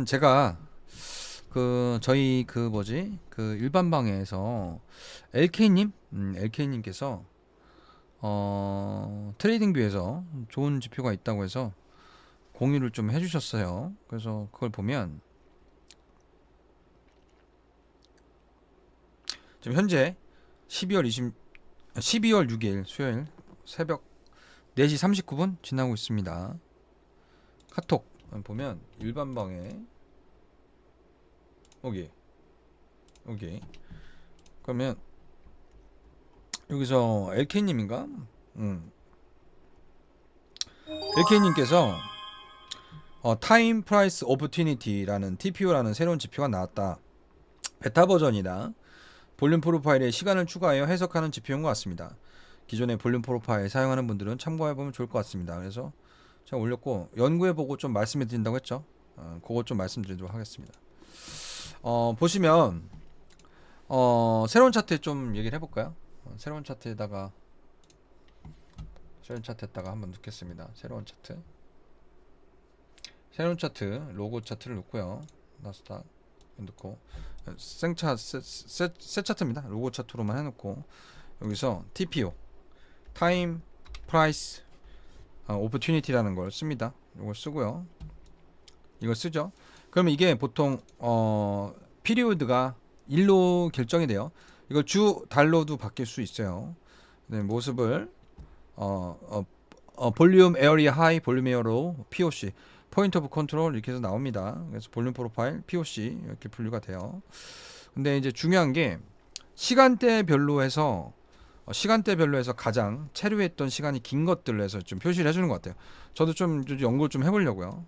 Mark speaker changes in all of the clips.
Speaker 1: 일단 제가 그 저희 그 뭐지 그 일반 방에서 LK님, 음, LK님께서 어 트레이딩 뷰에서 좋은 지표가 있다고 해서 공유를 좀 해주셨어요. 그래서 그걸 보면 지금 현재 12월 20, 12월 6일 수요일 새벽 4시 39분 지나고 있습니다. 카톡 보면 일반 방에 여기 여기 그러면 여기서 LK님인가? 음. LK님께서 어, 타임 프라이스 오퍼튜니티라는 TPO라는 새로운 지표가 나왔다. 베타 버전이다. 볼륨 프로파일에 시간을 추가하여 해석하는 지표인 것 같습니다. 기존의 볼륨 프로파일 사용하는 분들은 참고해 보면 좋을 것 같습니다. 그래서 제가 올렸고 연구해 보고 좀 말씀해 드린다고 했죠. 어, 그것 좀 말씀드리도록 하겠습니다. 어, 보시면 어, 새로운 차트에 좀 얘기를 해볼까요? 어, 새로운 차트에다가 새로운 차트에다가 한번 넣겠습니다. 새로운 차트 새로운 차트 로고 차트를 넣고요. 나스닥 넣고 생차 새, 새, 새 차트입니다. 로고 차트로만 해놓고 여기서 TPO 타임 프라이스 오퍼튜니티라는 걸 씁니다. 이걸 쓰고요. 이걸 쓰죠. 그러면 이게 보통 어 피리오드가 일로 결정이 돼요. 이걸 주 달로도 바뀔 수 있어요. 네, 모습을 어, 어, 어 볼륨 에어리아 하이, 볼륨 에어로 POC 포인트 오브 컨트롤 이렇게 해서 나옵니다. 그래서 볼륨 프로파일 POC 이렇게 분류가 돼요. 근데 이제 중요한 게 시간대별로 해서 어, 시간대별로 해서 가장 체류했던 시간이 긴 것들로 해서 좀 표시를 해주는 것 같아요. 저도 좀, 좀 연구를 좀 해보려고요.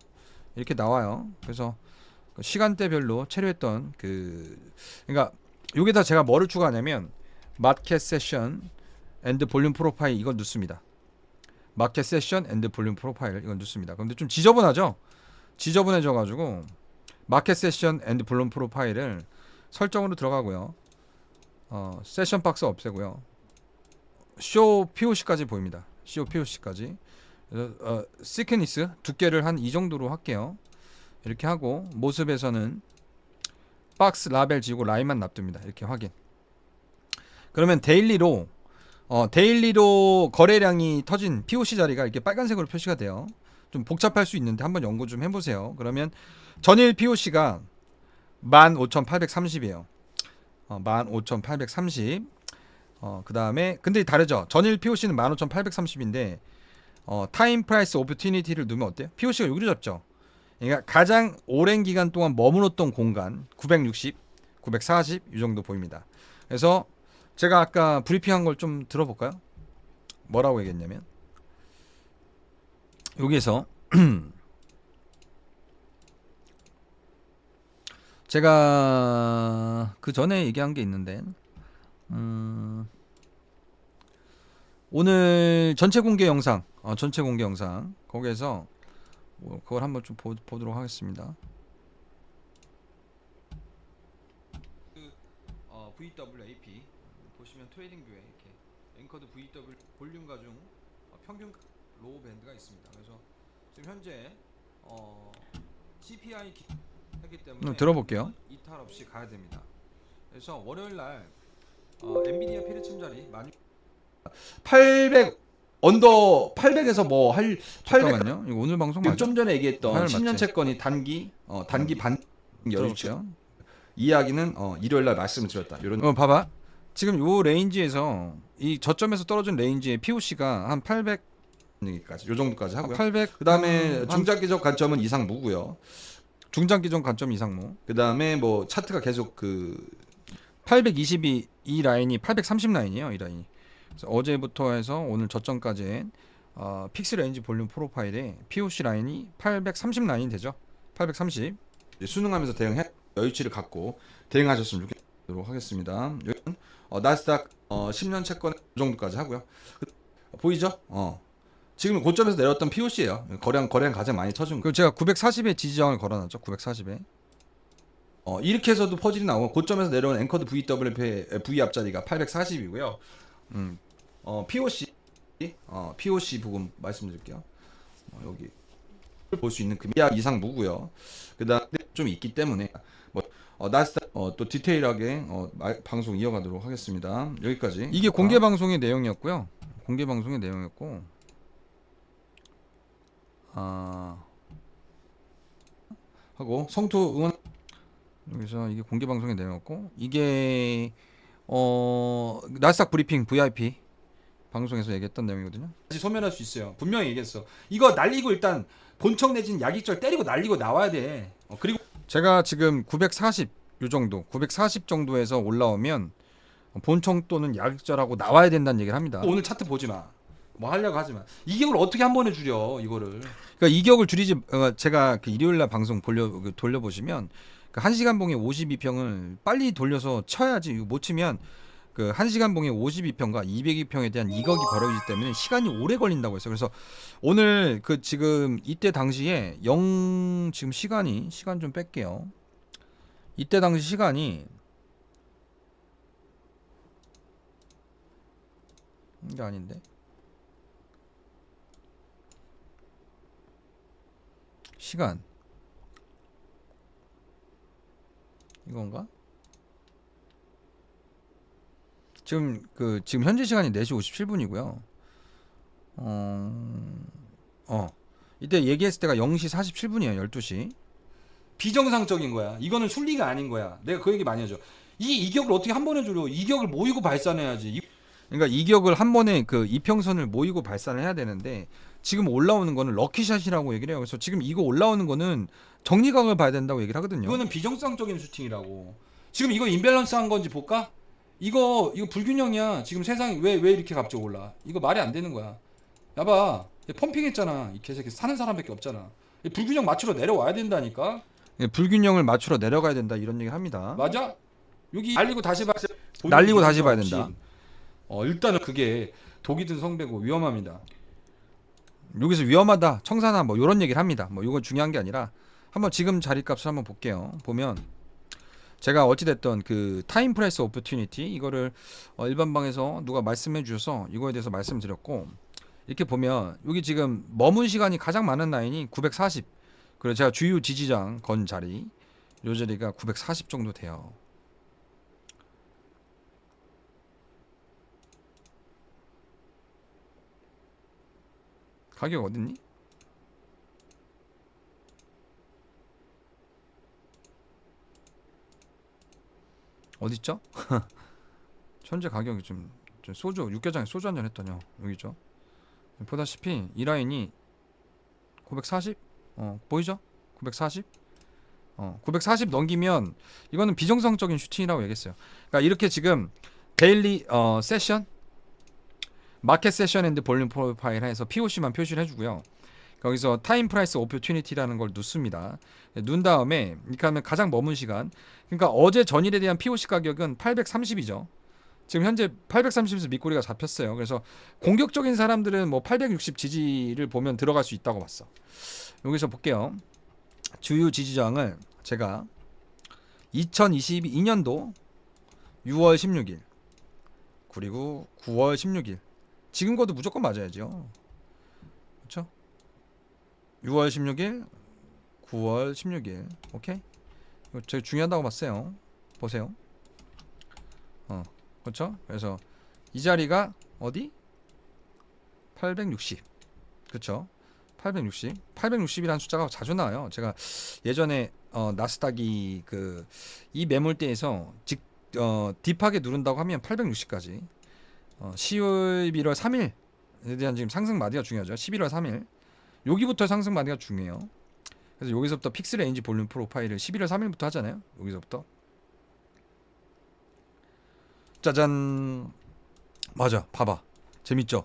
Speaker 1: 이렇게 나와요. 그래서 그 시간대별로 체류했던 그 그러니까 여기다 제가 뭐를 추가하냐면 마켓 세션 앤드 볼륨 프로파일 이걸 넣습니다. 마켓 세션 앤드 볼륨 프로파일 이건 넣습니다. 근데 좀 지저분하죠? 지저분해져 가지고 마켓 세션 앤드 볼륨 프로파일을 설정으로 들어가고요. 어, 세션 박스 없애고요. 쇼 POC까지 보입니다. 쇼 POC까지. 어, 시크니스 두께를 한 이 정도로 할게요. 이렇게 하고 모습에서는 박스 라벨 지우고 라인만 놔둡니다. 이렇게 확인. 그러면 데일리로 어, 데일리로 거래량이 터진 POC 자리가 이렇게 빨간색으로 표시가 돼요. 좀 복잡할 수 있는데 한번 연구 좀 해보세요. 그러면 전일 POC가 15,830이에요. 어, 15,830. 어, 그 다음에 근데 다르죠. 전일 POC는 15,830인데 어, 타임 프라이스 오퍼튜니티를 넣으면 어때요? POC가 여기로 잡죠. 그러니까 가장 오랜 기간 동안 머물렀던 공간 960, 940 이 정도 보입니다. 그래서 제가 아까 브리핑한 걸 좀 들어볼까요? 뭐라고 얘기했냐면 여기에서 제가 그 전에 얘기한 게 있는데 음 오늘 전체 공개 영상 어, 전체 공개 영상 거기에서 뭐 그걸 한번 좀 보, 보도록 하겠습니다. 그 어, VWAP 보시면 트레이딩 뷰에 이렇게 앵커드 VW 볼륨 가중 어, 평균 로우 밴드가 있습니다. 그래서 지금 현재 어, CPI 기, 하기 때문에
Speaker 2: 음, 들어볼게요.
Speaker 1: 이탈 없이 가야 됩니다. 그래서 월요일 날 어, 엔비디아 피르침 자리
Speaker 2: 800 언더 800에서 뭐 할 800.
Speaker 1: 잠깐만요. 이거 오늘 방송 맞죠?
Speaker 2: 좀 전에 얘기했던
Speaker 1: 화요일
Speaker 2: 10년
Speaker 1: 맞지?
Speaker 2: 채권이 단기 어 단기 반.
Speaker 1: 들어볼게요.
Speaker 2: 이야기는 어 일요일 날 말씀을 드렸다. 이런
Speaker 1: 어 봐봐. 지금 요 레인지에서 이 저점에서 떨어진 레인지의 POC가 한 800,
Speaker 2: 얘기까지 요 정도까지 하고요.
Speaker 1: 800
Speaker 2: 그다음에
Speaker 1: 한-
Speaker 2: 중장기적 관점은 이상 무고요.
Speaker 1: 중장 기준 관점 이상무.
Speaker 2: 그다음에 뭐 차트가 계속 그
Speaker 1: 822 이 라인이 830 라인이에요. 이 라인이. 그래서 어제부터 해서 오늘 저점까지 어, 픽스 레인지 볼륨 프로파일에 POC 라인이 830 라인이 되죠. 830.
Speaker 2: 이제 수능하면서 대응해 여유치를 갖고 대응하셨으면 좋겠도록 하겠습니다. 어, 나스닥 어, 10년 채권 이 정도까지 하고요. 그- 보이죠? 어. 지금 고점에서 내렸던 POC예요. 거래량 거래량 가장 많이 터진 거.
Speaker 1: 그리고 제가 940에 지지저항을 걸어놨죠. 940에.
Speaker 2: 어, 이렇게 해서도 퍼즐이 나오고 고점에서 내려온 앵커드 VW의 V 앞자리가 840이고요. 음, 어, POC 어, POC 부분 말씀드릴게요. 어, 여기 볼 수 있는 금이야 이상 무고요. 그다음에 좀 있기 때문에 뭐 어, 나스닥 어, 또 디테일하게 어, 마- 방송 이어가도록 하겠습니다. 여기까지.
Speaker 1: 이게 공개 방송의 내용이었고요. 공개 방송의 내용이었고 아
Speaker 2: 하고 성투 응원
Speaker 1: 여기서 이게 공개 방송의 내용이었고 이게 어 나스닥 브리핑 VIP 방송에서 얘기했던 내용이거든요.
Speaker 2: 다시 소멸할 수 있어요. 분명히 얘기했어. 이거 날리고 일단 본청 내진 약익절 때리고 날리고 나와야 돼. 어, 그리고
Speaker 1: 제가 지금 940 요 정도, 940 정도에서 올라오면 본청 또는 약절하고 나와야 된다는 얘기를 합니다.
Speaker 2: 오늘 차트 보지 마. 뭐 하려고 하지 마. 이격을 어떻게 한 번에 줄여 이거를.
Speaker 1: 그러니까 이격을 줄이지 어, 제가 그 일요일 날 방송 돌려 그 돌려 보시면 그 1시간 봉에 52평을 빨리 돌려서 쳐야지 이거 못 치면 그 1시간 봉에 52평과 202평에 대한 이격이 벌어지기 때문에 시간이 오래 걸린다고 했어요. 그래서 오늘 그 지금 이때 당시에 0 지금 시간이 시간 좀 뺄게요. 이때 당시 시간이 이게 아닌데. 시간 이건가? 지금 그 지금 현재 시간이 4시 57분이고요. 어, 어 이때 얘기했을 때가 0시 47분이에요. 12시.
Speaker 2: 비정상적인 거야. 이거는 순리가 아닌 거야. 내가 그 얘기 많이 하죠. 이 이격을 어떻게 한 번에 줄여? 이격을 모이고 발산해야지. 이-
Speaker 1: 그러니까 이격을 한 번에 그 이평선을 모이고 발산을 해야 되는데 지금 올라오는 거는 럭키샷이라고 얘기를 해요. 그래서 지금 이거 올라오는 거는 정리각을 봐야 된다고 얘기를 하거든요.
Speaker 2: 이거는 비정상적인 슈팅이라고. 지금 이거 임밸런스 한 건지 볼까? 이거 이거 불균형이야. 지금 세상이 왜 왜 이렇게 갑자기 올라? 이거 말이 안 되는 거야. 야봐, 펌핑했잖아. 이 개새끼 사는 사람밖에 없잖아. 이 불균형 맞추러 내려와야 된다니까.
Speaker 1: 예, 불균형을 맞추러 내려가야 된다 이런 얘기를 합니다.
Speaker 2: 맞아? 여기 날리고 다시 봐야
Speaker 1: 날리고 다시 봐야 된다.
Speaker 2: 어 일단은 그게 독이 든 성배고 위험합니다.
Speaker 1: 여기서 위험하다, 청산하 뭐 이런 얘기를 합니다. 뭐 이건 중요한 게 아니라 한번 지금 자리값을 한번 볼게요. 보면 제가 어찌 됐던 그 타임 프레스 오퍼튜니티 이거를 어, 일반 방에서 누가 말씀해 주셔서 이거에 대해서 말씀드렸고 이렇게 보면 여기 지금 머문 시간이 가장 많은 라인이 940. 그리고 제가 주요 지지장 건 자리 요 자리가 940 정도 돼요. 가격 어딨니? 어딨죠? 현재 가격이 좀, 좀 소주 육개장에 소주 한 잔 했더니요 여기죠 보다시피 이 라인이 940? 어 보이죠? 940? 어, 940 넘기면 이거는 비정상적인 슈팅이라고 얘기했어요. 그러니까 이렇게 지금 데일리 어, 세션 마켓 세션 앤드 볼륨 프로파일 해서 POC만 표시를 해주고요. 거기서 타임 프라이스 오퍼튜니티라는 걸 넣습니다. 넣은 다음에 이렇게 하면 가장 머문 시간. 그러니까 어제 전일에 대한 POC 가격은 830이죠. 지금 현재 830에서 밑꼬리가 잡혔어요. 그래서 공격적인 사람들은 뭐 860 지지를 보면 들어갈 수 있다고 봤어. 여기서 볼게요. 주요 지지장을 제가 2022년도 6월 16일 그리고 9월 16일 지금 거도 무조건 맞아야죠. 그렇죠? 6월 16일, 9월 16일. 오케이? 이거 되게 중요하다고 봤어요. 보세요. 어. 그렇죠? 그래서 이 자리가 어디? 860. 그렇죠? 860. 860이라는 숫자가 자주 나와요. 제가 예전에 어, 나스닥이 그 이 매물대에서 직 어, 딥하게 누른다고 하면 860까지. 어, 11월 3일에 대한 지금 상승 마디가 중요하죠. 11월 3일. 여기부터 상승 마디가 중요해요. 그래서 여기서부터 픽스 레인지 볼륨 프로파일을 11월 3일부터 하잖아요. 여기서부터. 짜잔. 맞아. 봐봐. 재밌죠?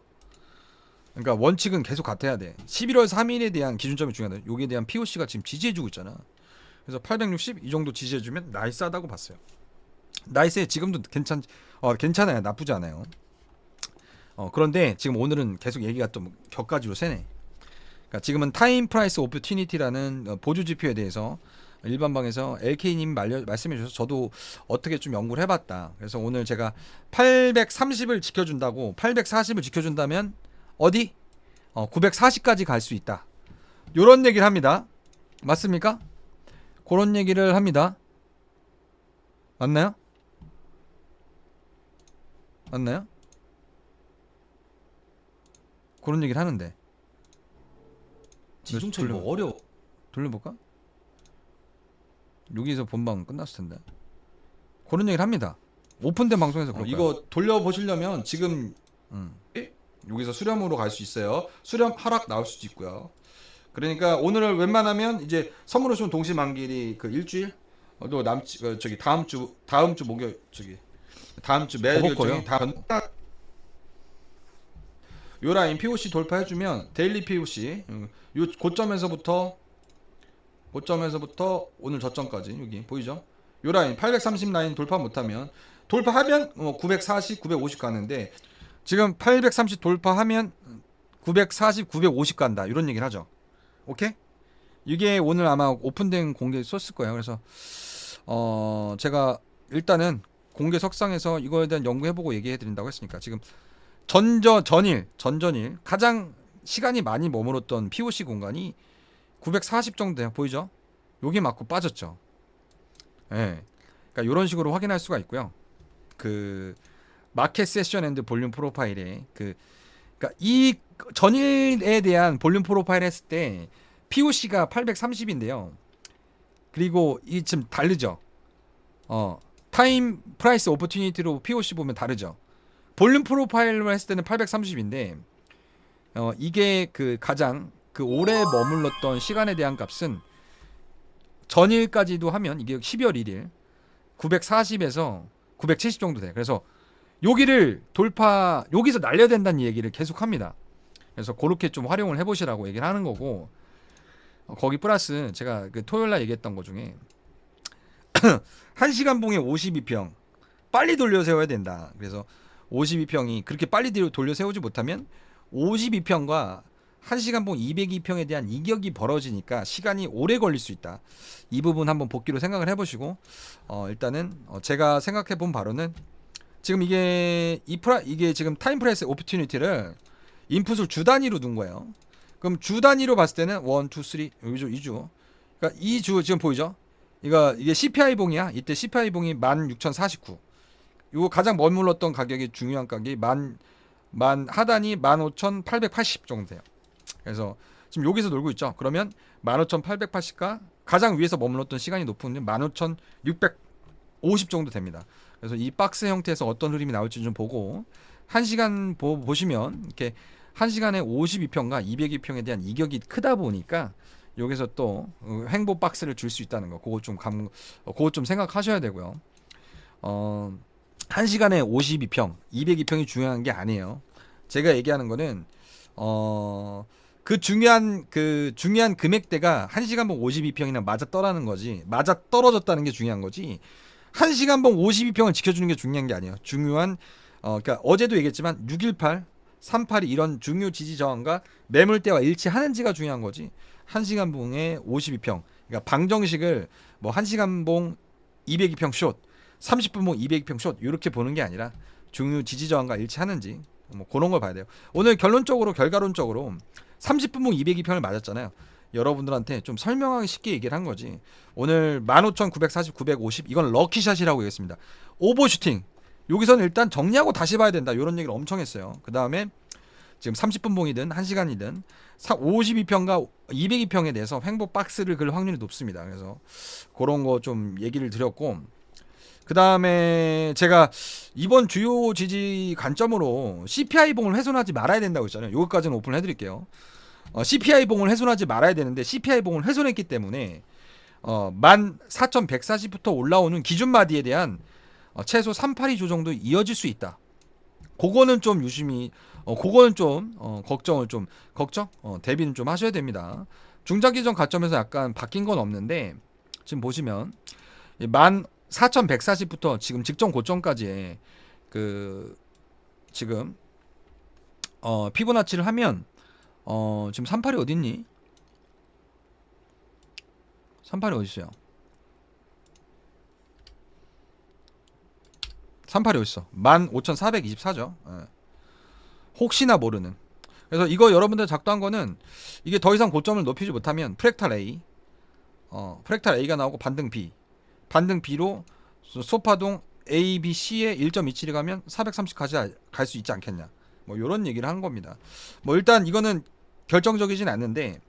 Speaker 1: 그러니까 원칙은 계속 같아야 돼. 11월 3일에 대한 기준점이 중요하다. 여기에 대한 POC가 지금 지지해주고 있잖아. 그래서 860 이 정도 지지해주면 나이스하다고 봤어요. 나이스해 지금도 괜찮 어 괜찮아요 나쁘지 않아요. 어 그런데 지금 오늘은 계속 얘기가 또 격가지로 세네. 그러니까 지금은 타임 프라이스 오퍼튜니티라는 어, 보조 지표에 대해서 일반방에서 LK님 말씀해 주셔서 저도 어떻게 좀 연구를 해봤다. 그래서 오늘 제가 830을 지켜준다고 840을 지켜준다면 어디? 어, 940까지 갈 수 있다. 요런 얘기를 합니다. 맞습니까? 그런 얘기를 합니다. 맞나요? 맞나요? 그런 얘기를 하는데
Speaker 2: 지중철
Speaker 1: 돌려-
Speaker 2: 뭐 어려워.
Speaker 1: 돌려볼까? 여기서 본방 끝났을 텐데 그런 얘기를 합니다. 오픈된 방송에서
Speaker 2: 어, 이거 돌려 보시려면 지금
Speaker 1: 음.
Speaker 2: 여기서 수렴으로 갈 수 있어요. 수렴 하락 나올 수도 있고요. 그러니까 오늘을 웬만하면 이제 선물 오시면 동시만길이 그 일주일 어, 또 남치 그 저기 다음 주 다음 주 목요일 저기 다음 주 매일? 결정이 다 요 라인 POC 돌파해주면 데일리 POC 음, 요 고점에서부터 고점에서부터 오늘 저점까지 여기 보이죠? 요 라인 830 라인 돌파 못하면 돌파하면 뭐 940, 950 가는데
Speaker 1: 지금 830 돌파하면 940, 950 간다 이런 얘기를 하죠. 오케이? 이게 오늘 아마 오픈된 공개 썼을 거예요. 그래서 어 제가 일단은 공개 석상에서 이거에 대한 연구해보고 얘기해드린다고 했으니까 지금 전저 전일 전전일 가장 시간이 많이 머물렀던 POC 공간이 940 정도 돼요. 보이죠? 여기 맞고 빠졌죠. 예. 그러니까 이런 식으로 확인할 수가 있고요. 그 마켓 세션 앤드 볼륨 프로파일에 그 그러니까 이 전일에 대한 볼륨 프로파일 했을 때 POC가 830인데요. 그리고 이 지금 다르죠. 어 타임 프라이스 오퍼튜니티로 POC 보면 다르죠. 볼륨 프로파일로 했을 때는 830인데 어 이게 그 가장 그 오래 머물렀던 시간에 대한 값은 전일까지도 하면 이게 12월 1일 940에서 970 정도 돼. 그래서 여기를 돌파 여기서 날려야 된다는 얘기를 계속 합니다. 그래서 그렇게 좀 활용을 해보시라고 얘기를 하는 거고 어, 거기 플러스 제가 그 토요일 날 얘기했던 거 중에 1시간 봉에 52평 빨리 돌려 세워야 된다. 그래서 52평이 그렇게 빨리 뒤로 돌려 세우지 못하면 52평과 1시간 봉 202평에 대한 이격이 벌어지니까 시간이 오래 걸릴 수 있다. 이 부분 한번 복귀로 생각을 해보시고 어, 일단은 어, 제가 생각해 본 바로는 지금 이게 이 프라 이게 지금 타임 프레스 오퍼튜니티를 인풋을 주 단위로 둔 거예요. 그럼 주 단위로 봤을 때는 1, 2, 3 여기죠 2주. 그러니까 이주 지금 보이죠? 이거 이게 CPI 봉이야. 이때 CPI 봉이 16,049. 이거 가장 머물렀던 가격이 중요한 가격이 만, 만 하단이 15,880 정도 돼요. 그래서 지금 여기서 놀고 있죠. 그러면 15,880과 가장 위에서 머물렀던 시간이 높은 15,650 정도 됩니다. 그래서 이 박스 형태에서 어떤 흐름이 나올지 좀 보고 한 시간 보, 보시면 이렇게 한 시간에 52평과 202평에 대한 이격이 크다 보니까 여기서 또 어, 횡보 박스를 줄 수 있다는 거 그거 좀 감, 어, 그거 좀 생각하셔야 되고요. 어, 한 시간에 52평, 202평이 중요한 게 아니에요. 제가 얘기하는 거는 어, 그 중요한 그 중요한 금액대가 한 시간 봉 52평이나 맞아 떠라는 거지. 맞아 떨어졌다는 게 중요한 거지. 한 시간 봉 52평을 지켜 주는 게 중요한 게 아니에요. 중요한 어 그러니까 어제도 얘기했지만 618, 382 이런 중요 지지 저항과 매물대와 일치하는지가 중요한 거지. 한 시간 봉에 52평. 그러니까 방정식을 뭐한 시간 봉 202평 숏, 30분 봉 202평 숏 이렇게 보는 게 아니라 중요 지지 저항과 일치하는지 뭐 그런 걸 봐야 돼요. 오늘 결론적으로 결과론적으로 30분 봉 202평을 맞았잖아요. 여러분들한테 좀 설명하기 쉽게 얘기를 한 거지. 오늘 15,940, 950 이건 럭키샷이라고 얘기했습니다. 오버슈팅. 여기서는 일단 정리하고 다시 봐야 된다. 이런 얘기를 엄청 했어요. 그 다음에 지금 30분 봉이든 1시간이든 52평과 202평에 대해서 횡보 박스를 걸 확률이 높습니다. 그래서 그런 거 좀 얘기를 드렸고 그 다음에 제가 이번 주요 지지 관점으로 CPI 봉을 훼손하지 말아야 된다고 했잖아요. 요거까지는 오픈을 해드릴게요. 어, CPI 봉을 훼손하지 말아야 되는데 CPI 봉을 훼손했기 때문에 어, 14,140부터 올라오는 기준 마디에 대한 어, 최소 382 조 정도 이어질 수 있다. 그거는 좀 유심히 어, 그거는 좀 어, 걱정을 좀 걱정 어, 대비는 좀 하셔야 됩니다. 중장기전 가점에서 약간 바뀐 건 없는데 지금 보시면 이 14,140부터 지금 직전 고점까지의 그 지금 어, 피보나치를 하면 어 지금 38이 어딨니? 38이 어디 있어요? 38이 어디 있어? 15,424죠. 예. 혹시나 모르는. 그래서 이거 여러분들 작도한 거는 이게 더 이상 고점을 높이지 못하면 프랙탈 A, 어 프랙탈 A가 나오고 반등 B, 반등 B로 소- 소파동 A, B, C에 1.27이 가면 430까지 갈 수 있지 않겠냐. 뭐 이런 얘기를 한 겁니다. 뭐 일단 이거는 결정적이진 않는데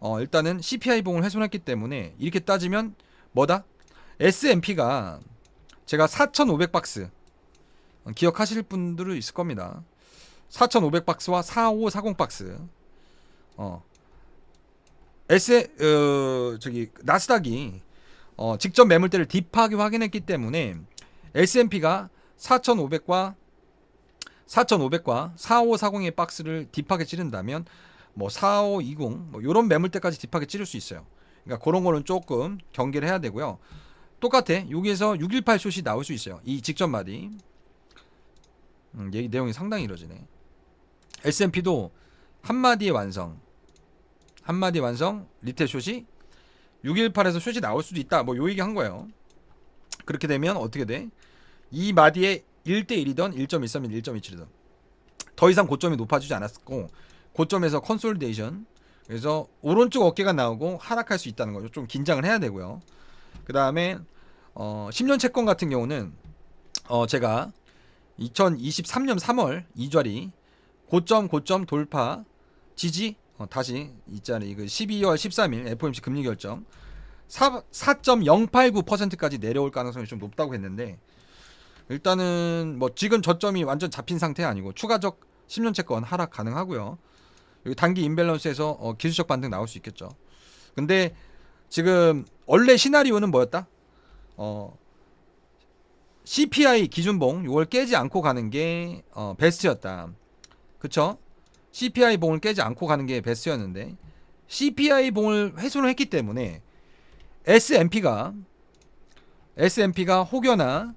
Speaker 1: 어 일단은 CPI 봉을 훼손했기 때문에 이렇게 따지면 뭐다? S&P가 제가 4,500박스 어, 기억하실 분들은 있을 겁니다. 4,500박스와 4540박스. 어. S 어 저기 나스닥이 어 직전 매물대를 딥하게 확인했기 때문에 S&P가 4,500과 4,500과 4540의 박스를 딥하게 찌른다면 뭐 4520, 뭐 요런 매물대까지 딥하게 찌를 수 있어요. 그러니까 그런 거는 조금 경계를 해야 되고요. 똑같아. 여기에서 618 숏이 나올 수 있어요. 이 직전 마디. 음, 얘기 내용이 상당히 이러지네. S&P도 한 마디의 완성. 한 마디 완성. 리테일 숏이 618에서 숏이 나올 수도 있다. 뭐 요 얘기 한 거예요. 그렇게 되면 어떻게 돼? 이 마디에 1대 1이던 1.13일 1.27이던 더 이상 고점이 높아지지 않았고 고점에서 컨솔데이션 그래서 오른쪽 어깨가 나오고 하락할 수 있다는 거죠. 좀 긴장을 해야 되고요. 그 다음에 어, 10년 채권 같은 경우는 어, 제가 2023년 3월 이 자리 고점 고점 돌파 지지 어, 다시 이 자리 그 12월 13일 FOMC 금리 결정 4, 4.089%까지 내려올 가능성이 좀 높다고 했는데 일단은 뭐 지금 저점이 완전 잡힌 상태 아니고 추가적 10년 채권 하락 가능하고요. 여기 단기 인밸런스에서 어, 기술적 반등 나올 수 있겠죠. 근데 지금 원래 시나리오는 뭐였다? 어 CPI 기준봉 이걸 깨지 않고 가는 게 어, 베스트였다. 그쵸? CPI 봉을 깨지 않고 가는 게 베스트였는데 CPI 봉을 훼손을 했기 때문에 S&P가 S&P가 혹여나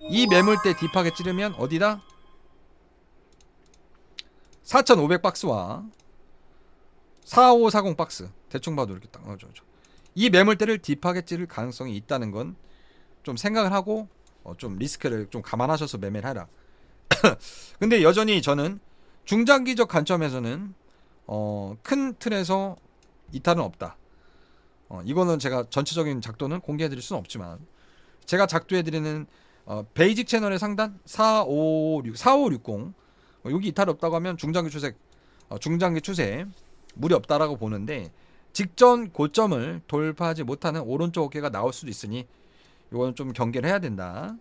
Speaker 1: 이 매물대 딥하게 찌르면 어디다? 4,500 박스와 4540 박스 대충 봐도 이렇게 딱 나오죠. 이 매물대를 딥하게 찌를 가능성이 있다는 건 좀 생각을 하고 어, 좀 리스크를 좀 감안하셔서 매매를 하라. 근데 여전히 저는 중장기적 관점에서는 어, 큰 틀에서 이탈은 없다. 어, 이거는 제가 전체적인 작도는 공개해드릴 수는 없지만 제가 작도해드리는 어, 베이직 채널의 상단 456 4560 어, 여기 이탈 없다고 하면 중장기 추세 어, 중장기 추세 무리 없다라고 보는데 직전 고점을 돌파하지 못하는 오른쪽 어깨가 나올 수도 있으니 이거는 좀 경계를 해야 된다.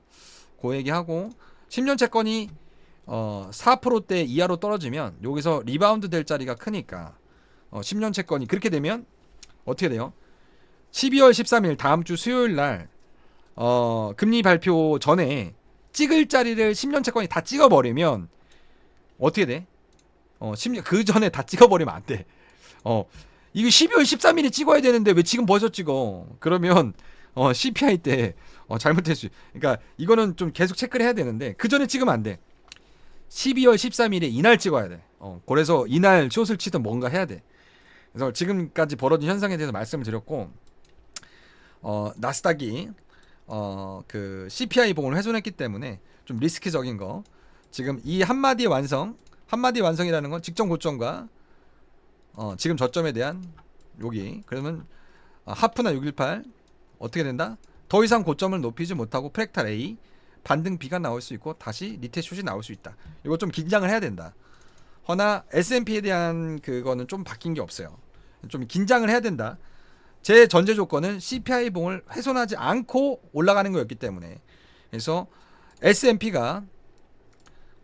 Speaker 1: 그 얘기하고 10년 채권이 어 4%대 이하로 떨어지면 여기서 리바운드 될 자리가 크니까 어 10년 채권이 그렇게 되면 어떻게 돼요? 12월 13일 다음 주 수요일 날 어, 금리 발표 전에 찍을 자리를 10년 채권이 다 찍어 버리면 어떻게 돼? 어, 10년 그 전에 다 찍어 버리면 안 돼. 어. 이거 12월 13일에 찍어야 되는데 왜 지금 벌써 찍어? 그러면 어, CPI 때 어, 잘못될 수. 그러니까 이거는 좀 계속 체크를 해야 되는데 그 전에 찍으면 안 돼. 12월 13일에 이날 찍어야 돼. 어, 그래서 이날 숏을 치든 뭔가 해야 돼. 그래서 지금까지 벌어진 현상에 대해서 말씀을 드렸고 어, 나스닥이 어, 그 CPI 봉을 훼손했기 때문에 좀 리스크적인 거. 지금 이 한마디 완성, 한마디 완성이라는 건 직전 고점과 어, 지금 저점에 대한 여기 그러면 어, 하프나 618 어떻게 된다? 더 이상 고점을 높이지 못하고 프랙탈 A 반등 B가 나올 수 있고 다시 리테 숏이 나올 수 있다. 이거 좀 긴장을 해야 된다. 허나 S&P에 대한 그거는 좀 바뀐 게 없어요. 좀 긴장을 해야 된다. 제 전제 조건은 CPI 봉을 훼손하지 않고 올라가는 거였기 때문에 그래서 S&P가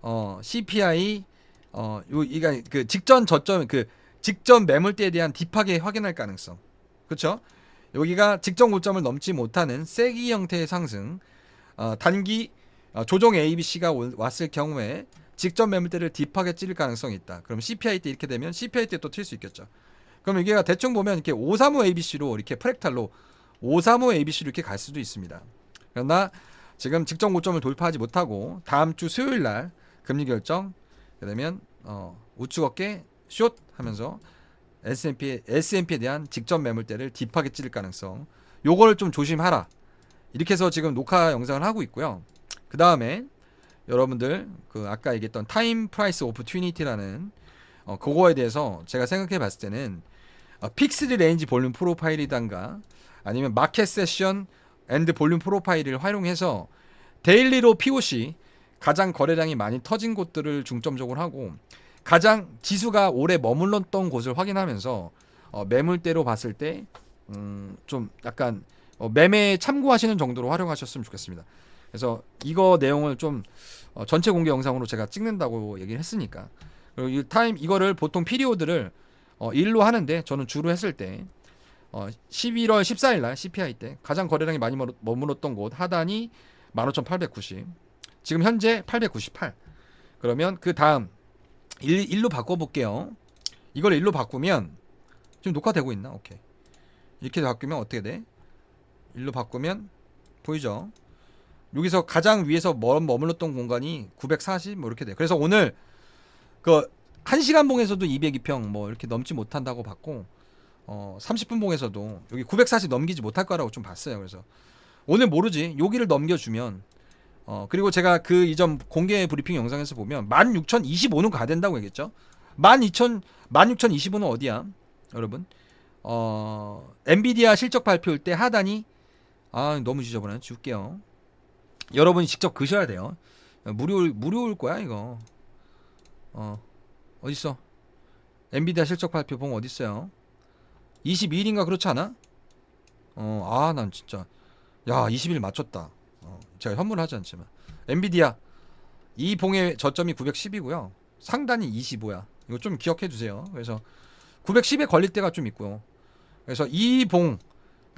Speaker 1: 어 CPI 어 요 이가 그 직전 저점 그 직전 매물대에 대한 딥하게 확인할 가능성 그렇죠? 여기가 직전 고점을 넘지 못하는 세기 형태의 상승 어, 단기 어, 조정 ABC가 왔을 경우에 직전 매물대를 딥하게 찌를 가능성이 있다. 그럼 CPI 때 이렇게 되면 CPI 때 또 튈 수 있겠죠. 그럼 이게 대충 보면 이렇게 535 ABC로 이렇게 프랙탈로 535 ABC로 이렇게 갈 수도 있습니다. 그러나 지금 직전 고점을 돌파하지 못하고 다음 주 수요일 날 금리 결정 그러면 어, 우측 어깨 숏 하면서 S&P S&P에 대한 직전 매물대를 딥하게 찌를 가능성. 요거를 좀 조심하라. 이렇게 해서 지금 녹화 영상을 하고 있고요. 그 다음에 여러분들 그 아까 얘기했던 타임 프라이스 오프튜니티라는 어, 그거에 대해서 제가 생각해 봤을 때는 어, 픽스드 레인지 볼륨 프로파일이단가 아니면 마켓 세션 앤드 볼륨 프로파일을 활용해서 데일리로 POC 가장 거래량이 많이 터진 곳들을 중점적으로 하고 가장 지수가 오래 머물렀던 곳을 확인하면서 어, 매물대로 봤을 때 음, 좀 약간 어, 매매에 참고하시는 정도로 활용하셨으면 좋겠습니다. 그래서 이거 내용을 좀 어, 전체 공개 영상으로 제가 찍는다고 얘기를 했으니까 그리고 이 타임 이거를 보통 피리오드를 어, 일로 하는데 저는 주로 했을 때 어, 11월 14일 날 CPI 때 가장 거래량이 많이 머물- 머물렀던 곳 하단이 15,890 지금 현재 898 그러면 그 다음 일, 일로 바꿔볼게요 이걸 일로 바꾸면 지금 녹화되고 있나? 오케이 이렇게 바꾸면 어떻게 돼? 일로 바꾸면 보이죠? 여기서 가장 위에서 멀 머물렀던 공간이 940 뭐 이렇게 돼. 그래서 오늘 그 1시간 봉에서도 202평 뭐 이렇게 넘지 못한다고 봤고 어 30분 봉에서도 여기 940 넘기지 못할 거라고 좀 봤어요. 그래서 오늘 모르지. 여기를 넘겨 주면 어 그리고 제가 그 이전 공개 브리핑 영상에서 보면 16,025는 가야 된다고 얘기했죠. 12,000 16,025는 어디야? 여러분. 어 엔비디아 실적 발표일 때 하단이 아 너무 지저분해. 지울게요. 여러분이 직접 그셔야 돼요. 무료 무료일 거야 이거. 어 어디 있어? 엔비디아 실적 발표 봉 어디 있어요? 22일인가 그렇지 않아? 어아 난 진짜 야 20일 맞췄다. 어, 제가 현물을 하지 않지만 엔비디아 이 봉의 저점이 910이고요. 상단이 25야. 이거 좀 기억해 주세요. 그래서 910에 걸릴 때가 좀 있고요. 그래서 이 봉,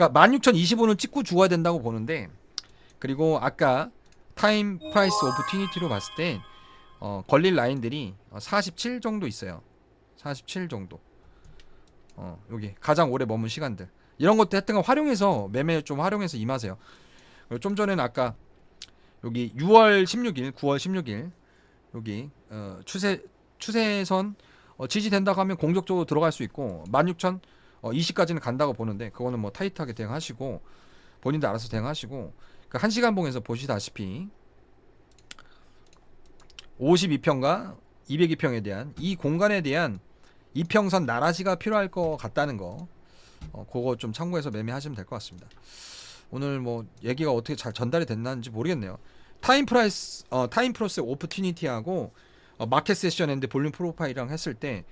Speaker 1: 그러니까 16,025는 찍고 죽어야 된다고 보는데, 그리고 아까 타임 프라이스 오프티니티로 봤을 때 어, 걸릴 라인들이 어, 47 정도 있어요. 47 정도. 어, 여기 가장 오래 머문 시간들. 이런 것도 하여튼 활용해서 매매 좀 활용해서 임하세요. 좀 전에는 아까 여기 6월 16일, 9월 16일 여기 어, 추세 추세선 어, 지지된다고 하면 공격적으로 들어갈 수 있고 16,000 어, 20까지는 간다고 보는데 그거는 뭐 타이트하게 대응하시고 본인도 알아서 대응하시고 그 1시간 봉에서 보시다시피 52평과 202평에 대한 이 공간에 대한 이평선 나라지가 필요할 것 같다는 거 어, 그거 좀 참고해서 매매하시면 될 것 같습니다. 오늘 뭐 얘기가 어떻게 잘 전달이 됐는지 모르겠네요. 타임 프라이스 어, 타임 프로스 오프티니티하고 어, 마켓 세션 앤드 볼륨 프로파일이랑 했을 때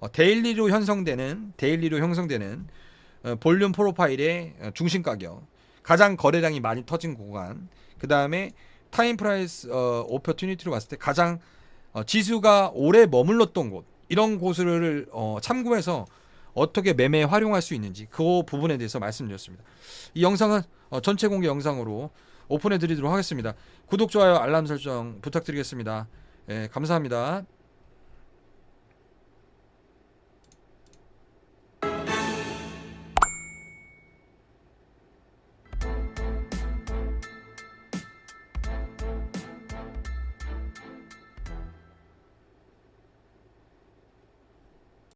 Speaker 1: 어, 데일리로 형성되는 데일리로 형성되는 어, 볼륨 프로파일의 어, 중심 가격 가장 거래량이 많이 터진 구간 그 다음에 타임 프라이스 어, 오퍼튜니티로 봤을 때 가장 어, 지수가 오래 머물렀던 곳 이런 곳을 어, 참고해서 어떻게 매매에 활용할 수 있는지 그 부분에 대해서 말씀드렸습니다. 이 영상은 어, 전체 공개 영상으로 오픈해 드리도록 하겠습니다. 구독, 좋아요, 알람 설정 부탁드리겠습니다. 예, 감사합니다.